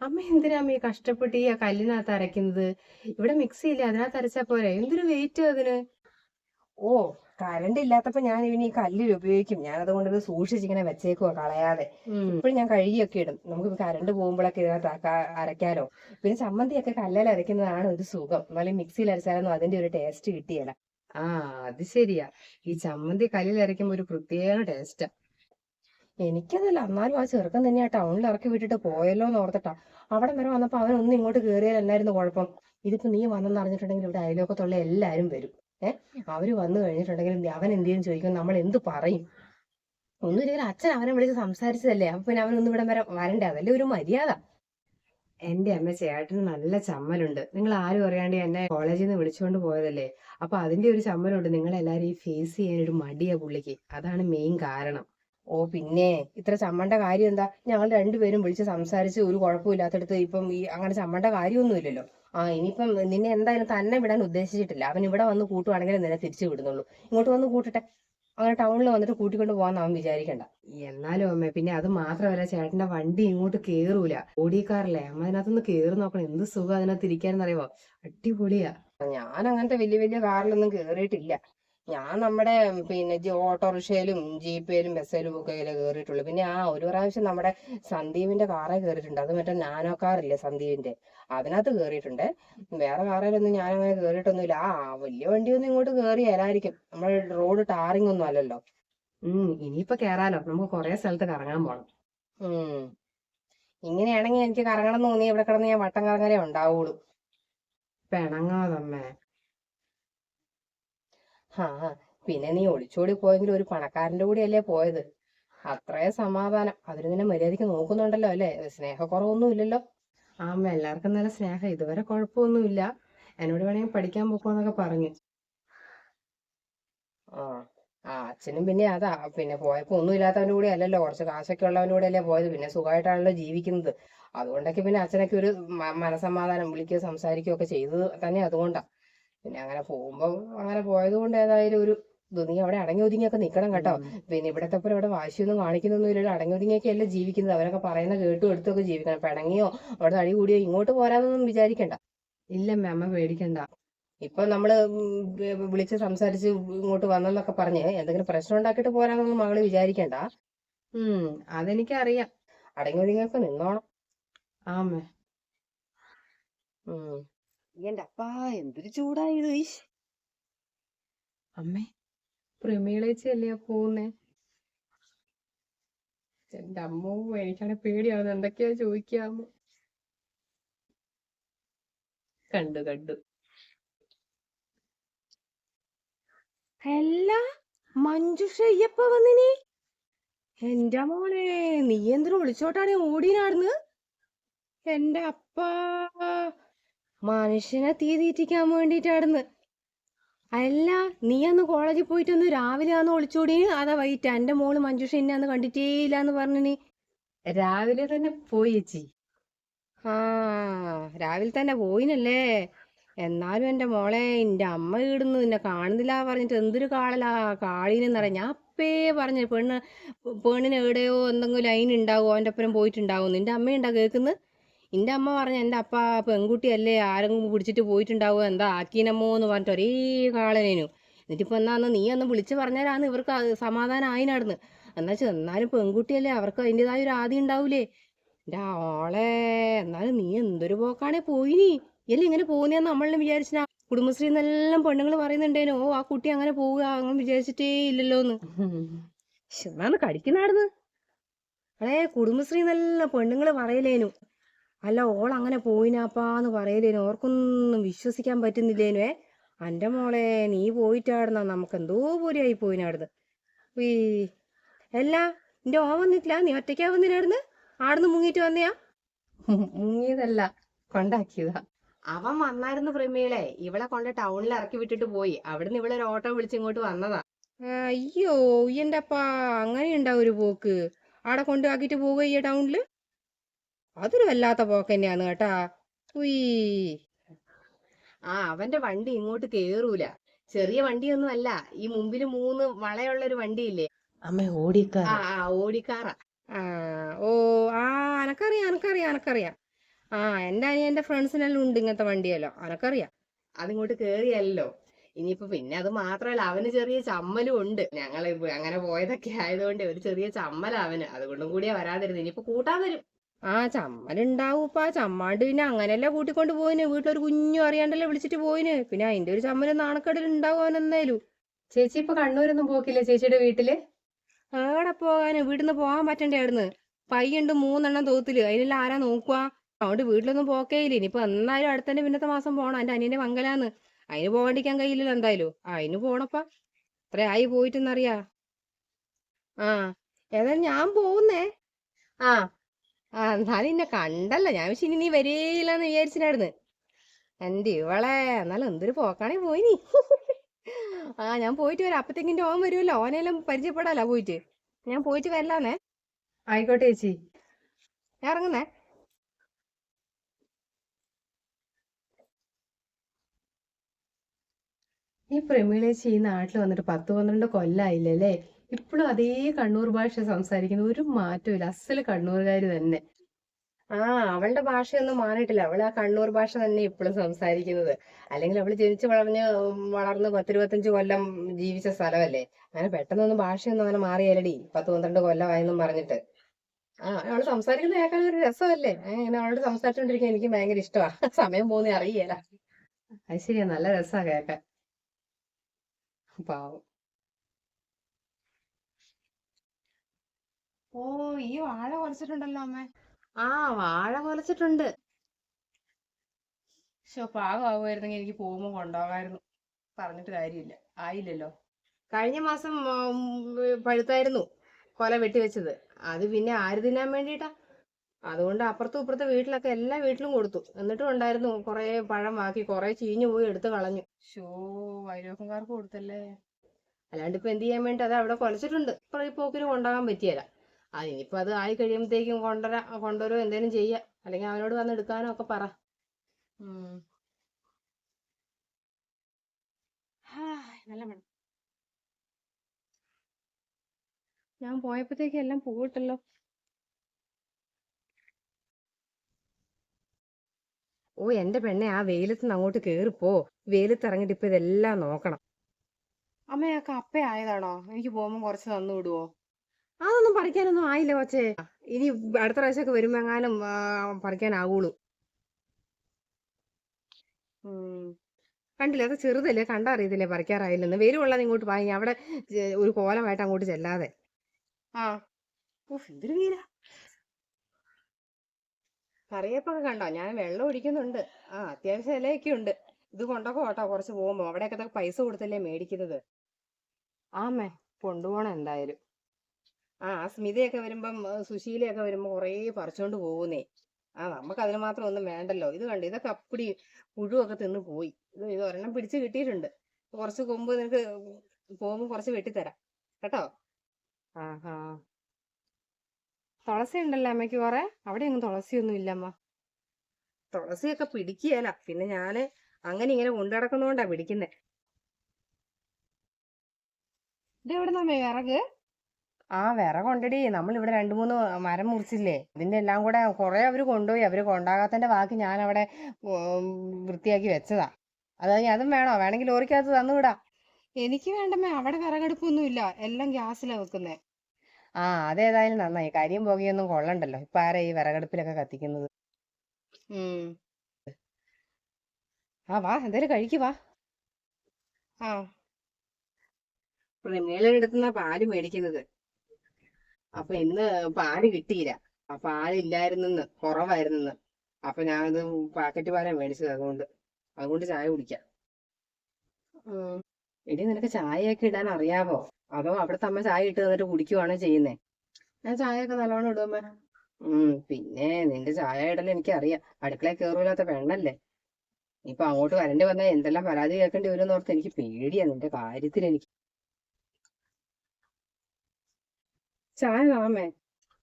അമ്മ എന്തിനാ അമ്മ ഈ കഷ്ടപ്പെട്ട് ഈ കല്ലിനകത്ത് അരയ്ക്കുന്നത്? ഇവിടെ മിക്സി ഇല്ല അതിനകത്ത് അരച്ചാ പോരെ. എന്തൊരു വെയിറ്റ് അതിന്? ഓ കറണ്ട് ഇല്ലാത്തപ്പോ ഞാൻ ഇവന് ഈ കല്ലിൽ ഉപയോഗിക്കും. ഞാൻ അതുകൊണ്ട് ഇത് സൂക്ഷിച്ചിങ്ങനെ വെച്ചേക്കുവാ കളയാതെ. ഇപ്പോഴും ഞാൻ കഴുകിയൊക്കെ ഇടും. നമുക്ക് കറണ്ട് പോകുമ്പോഴൊക്കെ ഇതിനകത്ത് അരയ്ക്കാലോ. പിന്നെ ചമ്മന്തിയൊക്കെ കല്ലിൽ അരയ്ക്കുന്നതാണ് ഒരു സുഖം. എന്നാലും മിക്സിയിൽ അരച്ചാലൊന്നും അതിന്റെ ഒരു ടേസ്റ്റ് കിട്ടിയല്ല ആ അത് ശരിയാ. ഈ ചമ്മന്തി കല്ലിൽ അരയ്ക്കുമ്പോ ഒരു പ്രത്യേക ടേസ്റ്റാ എനിക്കതല്ല. എന്നാലും ആ ചെറുക്കൻ തന്നെ ആ ടൗണിൽ ഇറക്കി വിട്ടിട്ട് പോയല്ലോ എന്ന് ഓർത്തിട്ടാ. അവിടെ വരെ വന്നപ്പോ അവൻ ഒന്നും ഇങ്ങോട്ട് കയറിയാൽ കുഴപ്പം? ഇതിപ്പോ നീ വന്നെന്ന് അറിഞ്ഞിട്ടുണ്ടെങ്കിൽ ഇവിടെ അയലോക്കത്തുള്ള എല്ലാരും വരും. ഏഹ് അവർ വന്നു കഴിഞ്ഞിട്ടുണ്ടെങ്കിൽ അവൻ എന്തെങ്കിലും ചോദിക്കും. നമ്മൾ എന്ത് പറയും? ഒന്നുമില്ലെങ്കിൽ അച്ഛൻ അവനെ വിളിച്ച് സംസാരിച്ചതല്ലേ. അപ്പൊ പിന്നെ അവനൊന്നും ഇവിടെ വരെ വരണ്ടേ. അതല്ലേ ഒരു മര്യാദ. എന്റെ അമ്മ ചേട്ടന് നല്ല ചമ്മലുണ്ട്. നിങ്ങൾ ആരും അറിയാണ്ട് എന്നെ കോളേജിൽ നിന്ന് വിളിച്ചുകൊണ്ട് പോയതല്ലേ? അപ്പൊ അതിന്റെ ഒരു ചമ്മലുണ്ട്. നിങ്ങളെല്ലാരും ഈ ഫേസ് ചെയ്യാൻ ഒരു മടിയാ പുള്ളിക്ക്. അതാണ് മെയിൻ കാരണം. ഓ പിന്നെ ഇത്ര ചമ്മണ്ട കാര്യം എന്താ? ഞങ്ങൾ രണ്ടുപേരും വിളിച്ച് സംസാരിച്ച് ഒരു കുഴപ്പമില്ലാത്തടത്ത് ഇപ്പം ഈ അങ്ങനെ ചമ്മണ്ട കാര്യമൊന്നുമില്ലല്ലോ. ആ ഇനിയിപ്പം നിന്നെ എന്തായാലും തന്നെ വിടാൻ ഉദ്ദേശിച്ചിട്ടില്ല. അവൻ ഇവിടെ വന്ന് കൂട്ടുവാണെങ്കിൽ നിന്നെ തിരിച്ചു വിടുന്നുള്ളൂ. ഇങ്ങോട്ട് വന്ന് കൂട്ടട്ടെ. അങ്ങനെ ടൗണിൽ വന്നിട്ട് കൂട്ടിക്കൊണ്ട് പോകാൻ അവൻ വിചാരിക്കണ്ട. എന്നാലും അമ്മ പിന്നെ അത് മാത്രമല്ല ചേട്ടന്റെ വണ്ടി ഇങ്ങോട്ട് കേറൂല. ഓടിക്കാറില്ലേ? അമ്മ അതിനകത്തൊന്ന് കേറി നോക്കണം. എന്ത് സുഖം അതിനകത്ത് ഇരിക്കാനെന്നറിയോ അടിപൊളിയാ. ഞാൻ അങ്ങനത്തെ വലിയ വലിയ കാറിലൊന്നും കേറിയിട്ടില്ല. ഞാൻ നമ്മുടെ പിന്നെ ജി- ഓട്ടോറിക്ഷയിലും ജീപ്പയിലും ബസ്സിലും ഒക്കെ കയറിയിട്ടുള്ളൂ പിന്നെ ആ ഒരു പ്രാവശ്യം നമ്മുടെ സന്ദീപിന്റെ കാറേ കയറിയിട്ടുണ്ട് അത് മറ്റേ നാനോ കാറില്ലേ സന്ദീപിന്റെ? അതിനകത്ത് കയറിയിട്ടുണ്ട് വേറെ കാറിലൊന്നും ഞാൻ അങ്ങനെ കയറിയിട്ടൊന്നുമില്ല ആ വലിയ വണ്ടിയൊന്നും ഇങ്ങോട്ട് കയറിയാലായിരിക്കും നമ്മൾ റോഡ് ടാറിംഗ് ഒന്നും അല്ലല്ലോ. ഉം ഇനിയിപ്പോ കേറാലോ. നമുക്ക് കുറെ സ്ഥലത്ത് കറങ്ങാൻ പോണം. ഉം. ഇങ്ങനെയാണെങ്കിൽ എനിക്ക് കറങ്ങണം തോന്നി. ഇവിടെ കിടന്ന് ഞാൻ വട്ടം കറങ്ങലേ ഉണ്ടാവുള്ളൂ. പിണങ്ങാതമ്മേ. ആ പിന്നെ നീ ഒളിച്ചോടി പോയെങ്കിൽ ഒരു പണക്കാരന്റെ കൂടെയല്ലേ പോയത്. അത്രേ സമാധാനം. അവർ നിന്നെ മര്യാദയ്ക്ക് നോക്കുന്നുണ്ടല്ലോ അല്ലേ? സ്നേഹക്കുറവൊന്നും ഇല്ലല്ലോ ആ അമ്മ എല്ലാവർക്കും നല്ല സ്നേഹം. ഇതുവരെ കുഴപ്പമൊന്നുമില്ല. എന്നോട് വേണമെങ്കിൽ പഠിക്കാൻ പോക്കോന്നൊക്കെ പറഞ്ഞു. ആ ആ അച്ഛനും പിന്നെ അതാ. പിന്നെ പോയപ്പോ ഒന്നും ഇല്ലാത്തവന്റെ കൂടെ അല്ലല്ലോ. കുറച്ച് കാശൊക്കെ ഉള്ളവന്റെ കൂടെ അല്ലേ പോയത്. പിന്നെ സുഖമായിട്ടാണല്ലോ ജീവിക്കുന്നത്. അതുകൊണ്ടൊക്കെ പിന്നെ അച്ഛനൊക്കെ ഒരു മനസമാധാനം വിളിക്കുകയോ സംസാരിക്കുകയോ ഒക്കെ ചെയ്തത് തന്നെ അതുകൊണ്ടാ. പിന്നെ അങ്ങനെ പോകുമ്പോ അങ്ങനെ പോയത് കൊണ്ട് ഏതായാലും ഒരു ഇത് നീ അവിടെ അടങ്ങി ഒതുങ്ങിയൊക്കെ നിക്കണം കേട്ടോ. പിന്നെ ഇവിടത്തെ പോലെ ഇവിടെ വാശിയൊന്നും കാണിക്കുന്നൊന്നും ഇല്ലല്ലോ. അടങ്ങി ഒതുങ്ങിയൊക്കെ അല്ലേ ജീവിക്കുന്നത്? അവരൊക്കെ പറയുന്ന കേട്ടും എടുത്തൊക്കെ ജീവിക്കണം. പിണങ്ങിയോ? അവിടെ അടി കൂടിയോ ഇങ്ങോട്ട് പോരാന്നൊന്നും വിചാരിക്കണ്ട. ഇല്ല അമ്മ പേടിക്കണ്ട. ഇപ്പൊ നമ്മൾ വിളിച്ച് സംസാരിച്ച് ഇങ്ങോട്ട് വന്നെന്നൊക്കെ പറഞ്ഞ് എന്തെങ്കിലും പ്രശ്നം ഉണ്ടാക്കിയിട്ട് പോരാന്നൊന്നും മകൾ വിചാരിക്കണ്ട. ഉം അതെനിക്കറിയാം. അടങ്ങി ഒതുങ്ങിയൊക്കെ നിന്നോണം. ആമേ. ഉം. എന്റെ അപ്പാ എന്തൊരു ചൂടായത് അമ്മേ പ്രമീളേച്ചല്ലേ പോകുന്നേ എന്റെ അമ്മൂ എനിക്കാണെ പേടിയാവുന്നു. എന്തൊക്കെയാ ചോദിക്കാമോ കണ്ടു കണ്ടു. അല്ല മഞ്ജുഷ അയ്യപ്പ വന്നിനി. എന്റെ മോനെ നീ എന്തിനു വിളിച്ചോട്ടാണ് ഓടിനാർന്ന് എന്റെ അപ്പാ. മനുഷ്യനെ തീ തീറ്റിക്കാൻ വേണ്ടിയിട്ടായിരുന്നു അല്ല നീ അന്ന് കോളേജിൽ പോയിട്ടൊന്ന് രാവിലെ ആന്ന് ഒളിച്ചോടി. അതാ വൈകിട്ട്. എന്റെ മോൾ മഞ്ജുഷ എന്നെ അന്ന് കണ്ടിട്ടേ ഇല്ലാന്ന് പറഞ്ഞിന് രാവിലെ തന്നെ പോയി ചേച്ചി. ആ രാവിലെ തന്നെ പോയിനല്ലേ? എന്നാലും എന്റെ മോളെ എന്റെ അമ്മ ഇടുന്നു നിന്നെ കാണുന്നില്ല പറഞ്ഞിട്ട് എന്തൊരു കാളലാ കാളീനെന്നറിയാം. ഞാൻ അപ്പേ പറഞ്ഞു പെണ്ണ് പെണ്ണിന് എവിടെയോ എന്തെങ്കിലും ലൈൻ ഉണ്ടാവോ? അവന്റെ ഒപ്പം പോയിട്ടുണ്ടാവും നിന്റെ അമ്മയുണ്ടാ കേൾക്കുന്നത് എന്റെ അമ്മ പറഞ്ഞു എന്റെ അപ്പ പെൺകുട്ടിയല്ലേ ആരെങ്കിലും പിടിച്ചിട്ട് പോയിട്ടുണ്ടാവോ എന്താ ആക്കീനമ്മോ എന്ന് പറഞ്ഞിട്ട് ഒരേ കാളനേനു. എന്നിട്ടിപ്പോ എന്നാന്ന് നീ ഒന്ന് വിളിച്ചു പറഞ്ഞാലാണ് ഇവർക്ക് സമാധാനം ആയി നടന്ന് എന്നാ എന്നാലും പെൺകുട്ടിയല്ലേ അവർക്ക് അതിന്റെതായ ഒരു ആദ്യം ഉണ്ടാവൂലേ. എന്റെ ആളെ എന്നാലും നീ എന്തൊരു പോക്കാണേ പോയിനി. ഇല്ല ഇങ്ങനെ പോകുന്നതെന്ന് നമ്മളെ വിചാരിച്ചാ കുടുംബശ്രീ എന്നെല്ലാം പെണ്ണുങ്ങൾ പറയുന്നുണ്ടേനു ഓ ആ കുട്ടി അങ്ങനെ പോവുക അങ്ങനെ വിചാരിച്ചിട്ടേ ഇല്ലല്ലോ എന്ന്. എന്നാണ് കടിക്കുന്നാടുന്ന്. അതെ കുടുംബശ്രീ എന്നെല്ലാം പെണ്ണുങ്ങൾ പറയലേനു. അല്ല ഓൾ അങ്ങനെ പോയിനാപ്പാന്ന് പറയലേനു. ഓർക്കൊന്നും വിശ്വസിക്കാൻ പറ്റുന്നില്ലേനു ഏ? അന്റെ മോളെ നീ പോയിട്ടാടുന്ന നമുക്ക് എന്തോ പോലെയായി പോയിനാടുന്ന്. ഈ അല്ല നിന്റെ ഓ വന്നിട്ടില്ല നീ ഒറ്റയ്ക്കാ വന്നിനാടുന്ന്? ആടുന്ന് മുങ്ങിയിട്ട് വന്നയാ? മുങ്ങിയതല്ല കൊണ്ടാക്കിയതാ. അവൻ വന്നായിരുന്നു പ്രമീളെ. ഇവളെ കൊണ്ട് ടൗണിൽ ഇറക്കി വിട്ടിട്ട് പോയി. അവിടുന്ന് ഇവളൊരു ഒരു ഓട്ടോ വിളിച്ച് ഇങ്ങോട്ട് വന്നതാ. അയ്യോ എന്റെ അപ്പാ അങ്ങനെ ഉണ്ടാവും ഒരു പോക്ക്. ആടെ കൊണ്ടാക്കിട്ട് പോവുക ഈ ടൗണിൽ? അതൊരു വല്ലാത്ത പോക്ക് തന്നെയാണ് കേട്ടാ. ആ അവന്റെ വണ്ടി ഇങ്ങോട്ട് കേറൂല. ചെറിയ വണ്ടിയൊന്നും അല്ല ഈ മുമ്പിൽ മൂന്ന് വളയുള്ള ഒരു വണ്ടിയില്ലേ? അമ്മ ഓടിക്കാ ആ ആ ഓടിക്കാറ. ആ ഓ ആ അനക്കറിയാം അനക്കറിയാം അനക്കറിയാം. ആ എന്റെ അനിയ എന്റെ ഫ്രണ്ട്സിനെല്ലാം ഉണ്ട് ഇങ്ങനത്തെ വണ്ടിയല്ലോ. അനക്കറിയാം. അതിങ്ങോട്ട് കേറിയല്ലോ. ഇനിയിപ്പോ പിന്നെ അത് മാത്രമല്ല അവന് ചെറിയ ചമ്മലും ഉണ്ട്. ഞങ്ങൾ അങ്ങനെ പോയതൊക്കെ ആയതുകൊണ്ട് ഒരു ചെറിയ ചമ്മല അവന്. അതുകൊണ്ടും കൂടിയാ വരാതിരുന്നത്. ഇനിയിപ്പോ കൂട്ടാൻ വരും. ആ ചമ്മലുണ്ടാവൂപ്പാ ചമ്മാണ്ട് പിന്നെ അങ്ങനെയല്ലേ കൂട്ടിക്കൊണ്ട് പോയിന്? വീട്ടിലൊരു കുഞ്ഞു അറിയാണ്ടല്ലേ വിളിച്ചിട്ട് പോയിന്? പിന്നെ അതിന്റെ ഒരു ചമ്മൽ നാണക്കടൽ ഉണ്ടാവും ചേച്ചി ഇപ്പൊ കണ്ണൂരൊന്നും പോക്കില്ലേ ചേച്ചിയുടെ വീട്ടിൽ? ആടെ പോകാന്? വീട്ടിൽ നിന്ന് പോകാൻ പറ്റണ്ടേ അവിടുന്ന്? പയ്യുണ്ട് മൂന്നെണ്ണം തോത്തിൽ അതിനെല്ലാം ആരാ നോക്കുക അതുകൊണ്ട് വീട്ടിലൊന്നും പോക്കേയില്ല. ഇനിയിപ്പോ എന്നാലും അടുത്തന്നെ പിന്നത്തെ മാസം പോണം. എന്റെ അനിയന്റെ മംഗലാന്ന്. അതിന് പോകാണ്ടിരിക്കാൻ കഴിയില്ലല്ലോ എന്തായാലും. അതിന് പോണപ്പാ. അത്ര ആയി പോയിട്ടെന്നറിയാ? ആ ഏതായാലും ഞാൻ പോകുന്നേ ആ ആ എന്നാലും എന്നെ കണ്ടല്ല. ഞാൻ പക്ഷെ ഇനി നീ വരേയില്ലെന്ന് വിചാരിച്ചിട്ടായിരുന്നു എന്റെ ഇവളെ എന്നാലും എന്തൊരു പോക്കാണെ പോയി നീ. ആ ഞാൻ പോയിട്ട് വരാം. അപ്പത്തേക്കിന്റെ ഓൻ വരുമല്ലോ ഓനെല്ലാം പരിചയപ്പെടാലോ പോയിട്ട്. ഞാൻ പോയിട്ട് വരലാന്നേ. ആയിക്കോട്ടെ ചേച്ചി. ഞാൻ ഇറങ്ങുന്നേ. ഈ പ്രമീളേച്ചി ഈ നാട്ടിൽ വന്നിട്ട് പത്ത് പന്ത്രണ്ട് കൊല്ലായില്ലല്ലേ? ഇപ്പോഴും അതേ കണ്ണൂർ ഭാഷ സംസാരിക്കുന്ന. ഒരു മാറ്റമില്ല അസൽ കണ്ണൂർകാർ തന്നെ. ആ അവളുടെ ഭാഷയൊന്നും മാറിയിട്ടില്ല. അവൾ ആ കണ്ണൂർ ഭാഷ തന്നെ ഇപ്പോഴും സംസാരിക്കുന്നത്. അല്ലെങ്കിൽ അവൾ ജനിച്ച് വളർന്ന് വളർന്ന് പത്തിരുപത്തഞ്ച് കൊല്ലം ജീവിച്ച സ്ഥലമല്ലേ? അങ്ങനെ പെട്ടെന്നൊന്നും ഭാഷയൊന്നും അങ്ങനെ മാറിയല്ലടി. പത്ത് പന്ത്രണ്ട് കൊല്ലമായെന്നും പറഞ്ഞിട്ട്. ആ അവൾ സംസാരിക്കുന്നത് കേൾക്കാൻ ഒരു രസമല്ലേ? അങ്ങനെ ഇങ്ങനെ അവളോട് സംസാരിച്ചോണ്ടിരിക്കാൻ എനിക്ക് ഭയങ്കര ഇഷ്ടമാണ് സമയം പോകുന്ന അറിയില്ല അത് ശരിയാ. നല്ല രസാ കേക്കാൻ പാവം. ഓ ഈ വാഴ കൊലച്ചിട്ടുണ്ടല്ലോ അമ്മേ. ആ വാഴ കൊലച്ചിട്ടുണ്ട്. ശോ പാകമാകുമായിരുന്നെങ്കിൽ എനിക്ക് പോകുമ്പോൾ കൊണ്ടുപോകാമായിരുന്നു. പറഞ്ഞിട്ട് കാര്യമില്ല. ആയില്ലല്ലോ. കഴിഞ്ഞ മാസം പഴുത്തായിരുന്നു കൊല വെട്ടിവെച്ചത്. അത് പിന്നെ ആര് തിന്നാൻ വേണ്ടിട്ടാ അതുകൊണ്ട് അപ്പുറത്തും ഇപ്പുറത്തെ വീട്ടിലൊക്കെ എല്ലാ വീട്ടിലും കൊടുത്തു. എന്നിട്ടും ഉണ്ടായിരുന്നു. കുറെ പഴം ബാക്കി കുറെ ചീഞ്ഞു പോയി എടുത്ത് കളഞ്ഞു. ഷോ വൈരോക്കംകാർക്ക് കൊടുത്തല്ലേ? അല്ലാണ്ട് ഇപ്പൊ എന്ത് ചെയ്യാൻ വേണ്ടി അത് അവിടെ കൊലച്ചിട്ടുണ്ട്. ഇപ്പൊ ഈ പോക്കിന് കൊണ്ടുപോകാൻ പറ്റിയല്ല അതിനിപ്പോ അത് ആയി കഴിയുമ്പോഴത്തേക്കും കൊണ്ടുവരാ കൊണ്ടുവരുമോ എന്തേലും ചെയ്യാ. അല്ലെങ്കിൽ അവനോട് വന്ന് എടുക്കാനോ ഒക്കെ പറ. നല്ല മണം ഞാൻ പോയപ്പോഴത്തേക്ക് എല്ലാം പോയിട്ടല്ലോ ഓ എന്റെ പെണ്ണെ ആ വെയിലത്ത് നിന്ന് അങ്ങോട്ട് കേറിപ്പോ വെയിലത്ത് ഇറങ്ങിട്ട് ഇപ്പൊ ഇതെല്ലാം നോക്കണം. അമ്മ ആ കപ്പ ആയതാണോ എനിക്ക് പോകുമ്പോൾ കുറച്ച് തന്നു വിടുവോ? അതൊന്നും പറിക്കാനൊന്നും ആയില്ല കൊച്ചേ. ഇനി അടുത്ത പ്രാവശ്യമൊക്കെ വരുമ്പോ എങ്ങാനും പറിക്കാനാവുള്ളൂ. കണ്ടില്ല? അത് ചെറുതല്ലേ? കണ്ടറിയത്തില്ലേ പറിക്കാറായില്ലെന്ന്. വരുവുള്ളത് ഇങ്ങോട്ട് പായി. അവിടെ ഒരു കോലമായിട്ട് അങ്ങോട്ട് ചെല്ലാതെ. ആ. കറിയപ്പൊക്കെ കണ്ടോ? ഞാൻ വെള്ളം ഒഴിക്കുന്നുണ്ട്. ആ അത്യാവശ്യം ഇലയൊക്കെ ഉണ്ട്. ഇത് കൊണ്ടൊക്കെ ഓട്ടോ കുറച്ച് പോകുമ്പോ. അവിടെയൊക്കെ പൈസ കൊടുത്തല്ലേ മേടിക്കുന്നത്. ആമേ കൊണ്ടുപോണം എന്തായാലും. ആ ആ സ്മിതയൊക്കെ വരുമ്പം സുശീലയൊക്കെ വരുമ്പോ കുറേ പറിച്ചോണ്ട് പോകുന്നേ. ആ നമുക്ക് അതിന് മാത്രം ഒന്നും വേണ്ടല്ലോ. ഇത് കണ്ടു? ഇതൊക്കെ അപ്പടി പുഴുവൊക്കെ തിന്ന് പോയി. ഇത് ഇത് ഒരെണ്ണം പിടിച്ച് കിട്ടിയിട്ടുണ്ട്. കുറച്ച് കൊമ്പ് നിനക്ക് പോകുമ്പോൾ കുറച്ച് വെട്ടിത്തരാം. കേട്ടോ? ആഹാ. തുളസി ഉണ്ടല്ലോ അമ്മയ്ക്ക് കുറെ അവിടെ ഒന്നും തുളസിയൊന്നും ഇല്ല അമ്മ തുളസിയൊക്കെ പിടിക്കുകയല്ല പിന്നെ ഞാൻ അങ്ങനെ ഇങ്ങനെ കൊണ്ടു നടക്കുന്നോണ്ടാ പിടിക്കുന്നേ. ഇത് എവിടെ നമ്മേ വിറക്? ആ വിറകുണ്ടടി നമ്മൾ ഇവിടെ രണ്ടു മൂന്ന് മരം മുറിച്ചില്ലേ? ഇതിന്റെ എല്ലാം കൂടെ കുറെ അവർ കൊണ്ടുപോയി. അവർ കൊണ്ടാകാത്തതിന്റെ ബാക്കി ഞാൻ അവിടെ വൃത്തിയാക്കി വെച്ചതാ. അത് കഴിഞ്ഞ് അതും വേണോ? വേണമെങ്കിൽ ലോറിക്കകത്ത് തന്നുവിടാ എനിക്ക് വേണ്ടമേ അവിടെ വിറകടുപ്പൊന്നുമില്ല. എല്ലാം ഗ്യാസിലാ വെക്കുന്നേ. ആ അതേതായാലും നന്നായി. കരിയും പുകയൊന്നും കൊള്ളണ്ടല്ലോ. ഇപ്പൊ ആരാ ഈ വിറകടുപ്പിലൊക്കെ കത്തിക്കുന്നത്? ആ വാ എന്തായാലും കഴിക്കു വാ. ആ. പ്രമേലടുത്തുനിന്നാ പാൽ മേടിക്കുന്നത്. അപ്പൊ ഇന്ന് പാൽ കിട്ടിയില്ല. ആ പാലില്ലായിരുന്നെന്ന് കുറവായിരുന്നെന്ന്. അപ്പൊ ഞാനത് പാക്കറ്റ് പാലാ മേടിച്ചത് അതുകൊണ്ട്. അതുകൊണ്ട് ചായ കുടിക്കാം. എടി നിനക്ക് ചായയൊക്കെ ഇടാൻ അറിയാവോ? അതോ അവിടുത്തെ അമ്മ ചായ ഇട്ട് തന്നിട്ട് കുടിക്കുവാണോ ചെയ്യുന്നേ? ഞാൻ ചായയൊക്കെ നല്ലോണം ഇടുവമ്മ ഉം പിന്നെ നിന്റെ ചായ ഇടൽ എനിക്കറിയാം. അടുക്കള കയറൂലാത്ത പെണ്ണല്ലേ? ഇപ്പൊ അങ്ങോട്ട് വരേണ്ടി വന്നാൽ എന്തെല്ലാം പരാതി കേൾക്കേണ്ടി വരും ഓർത്ത് എനിക്ക് പേടിയാ നിന്റെ കാര്യത്തിൽ എനിക്ക്. ചായ താമേ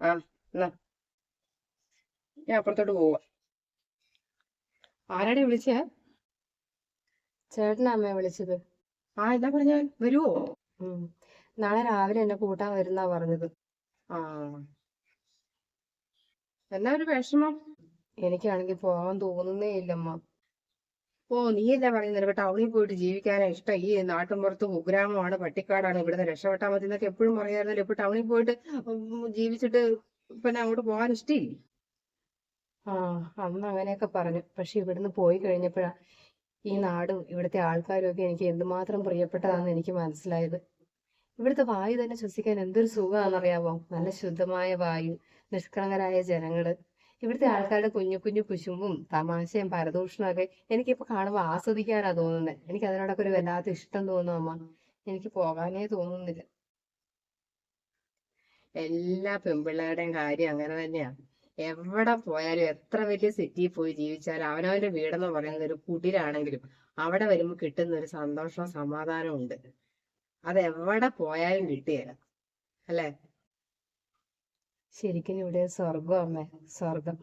ആ എന്നാ ഞാൻ അപ്പുറത്തോട്ട് പോവാ. ആരാടെ വിളിച്ച? ചേട്ടനാ അമ്മയെ വിളിച്ചത്. ആ എന്നാ പറഞ്ഞാൽ വരുവോ? നാളെ രാവിലെ എന്നെ കൂട്ടാൻ വരുന്നാ പറഞ്ഞത്. ആ. എന്നാ ഒരു വിഷമം? എനിക്കാണെങ്കിൽ പോവാൻ തോന്നുന്നേ ഇല്ലമ്മ ഓ നീയല്ലേ പറയുന്നത് നിനക്ക് ടൗണിൽ പോയിട്ട് ജീവിക്കാനാ ഇഷ്ടം. ഈ നാട്ടിൻപുറത്ത് കുഗ്രാമമാണ് പട്ടിക്കാടാണ്. ഇവിടുന്ന് രക്ഷപ്പെട്ടാൽ മതി എന്നൊക്കെ എപ്പോഴും പറയായിരുന്നല്ലോ ഇപ്പൊ ടൗണിൽ പോയിട്ട് ജീവിച്ചിട്ട് പിന്നെ അങ്ങോട്ട് പോകാൻ ഇഷ്ടമില്ലേ ആ അന്ന് അങ്ങനെയൊക്കെ പറഞ്ഞു. പക്ഷെ ഇവിടുന്ന് പോയി കഴിഞ്ഞപ്പോഴാ ഈ നാടും ഇവിടുത്തെ ആൾക്കാരും ഒക്കെ എനിക്ക് എന്തുമാത്രം പ്രിയപ്പെട്ടതാണെന്ന് എനിക്ക് മനസ്സിലായത്. ഇവിടുത്തെ വായു തന്നെ ശ്വസിക്കാൻ എന്തൊരു സുഖമാണെന്നറിയാമോ നല്ല ശുദ്ധമായ വായു നിഷ്കളങ്കരായ ജനങ്ങൾ. ഇവിടുത്തെ ആൾക്കാരുടെ കുഞ്ഞു കുഞ്ഞു കുശുമ്പും തമാശയും പരദൂഷണമൊക്കെ ഒക്കെ എനിക്കിപ്പോ കാണുമ്പോൾ ആസ്വദിക്കാനാ തോന്നുന്നത് എനിക്ക് അതിനോടൊക്കെ ഒരു വല്ലാത്ത ഇഷ്ടം തോന്നുന്നു അമ്മ. എനിക്ക് പോകാനേ തോന്നുന്നില്ല. എല്ലാ പെൺപിള്ളേരുടെയും കാര്യം അങ്ങനെ തന്നെയാണ് എവിടെ പോയാലും എത്ര വലിയ സിറ്റിയിൽ പോയി ജീവിച്ചാലും അവനവന്റെ വീടെന്ന് പറയുന്നത് ഒരു കുടിലാണെങ്കിലും അവിടെ വരുമ്പോൾ കിട്ടുന്ന ഒരു സന്തോഷവും സമാധാനവും ഉണ്ട്. അത് എവിടെ പോയാലും കിട്ടിയല്ല അല്ലേ? ശരിക്കും ഇവിടെ സ്വർഗം അമ്മേ സ്വർഗം